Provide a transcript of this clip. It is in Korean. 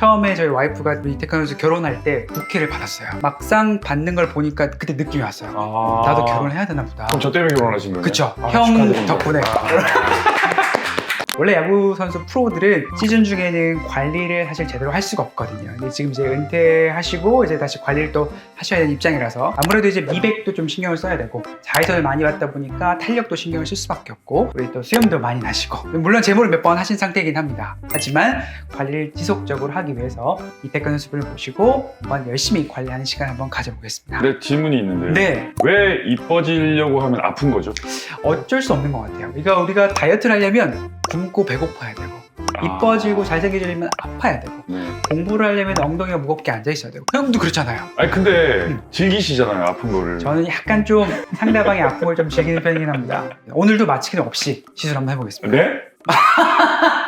처음에 저희 와이프가 이태칸 선수 결혼할 때 부케를 받았어요. 막상 받는 걸 보니까 그때 느낌이 왔어요. 아. 나도 결혼해야 되나 보다. 그럼 저 때문에 결혼하신 거예요? 그쵸. 아, 형 축하드립니다. 덕분에. 원래 야구 선수 프로들은 시즌 중에는 관리를 사실 제대로 할 수가 없거든요. 근데 지금 이제 은퇴하시고 이제 다시 관리를 또 하셔야 되는 입장이라서 아무래도 이제 미백도 좀 신경을 써야 되고 자외선을 많이 받다 보니까 탄력도 신경을 쓸 수밖에 없고 우리 또 수염도 많이 나시고 물론 제모를 몇 번 하신 상태이긴 합니다. 하지만 관리를 지속적으로 하기 위해서 이태근 선수분을 모시고 한번 열심히 관리하는 시간 을 한번 가져보겠습니다. 네, 질문이 있는데요. 네, 왜 이뻐지려고 하면 아픈 거죠? 어쩔 수 없는 것 같아요. 그러니까 우리가 다이어트를 하려면 굶고 배고파야 되고 이뻐지고 잘생겨지려면 아파야 되고 네. 공부를 하려면 엉덩이가 무겁게 앉아 있어야 되고 형도 그렇잖아요. 아니 근데 음. 즐기시잖아요 아픈 거를. 저는 약간 좀 상대방의 아픔을 좀 즐기는 편이긴 합니다. 오늘도 마취기능 없이 시술 한번 해보겠습니다. 네?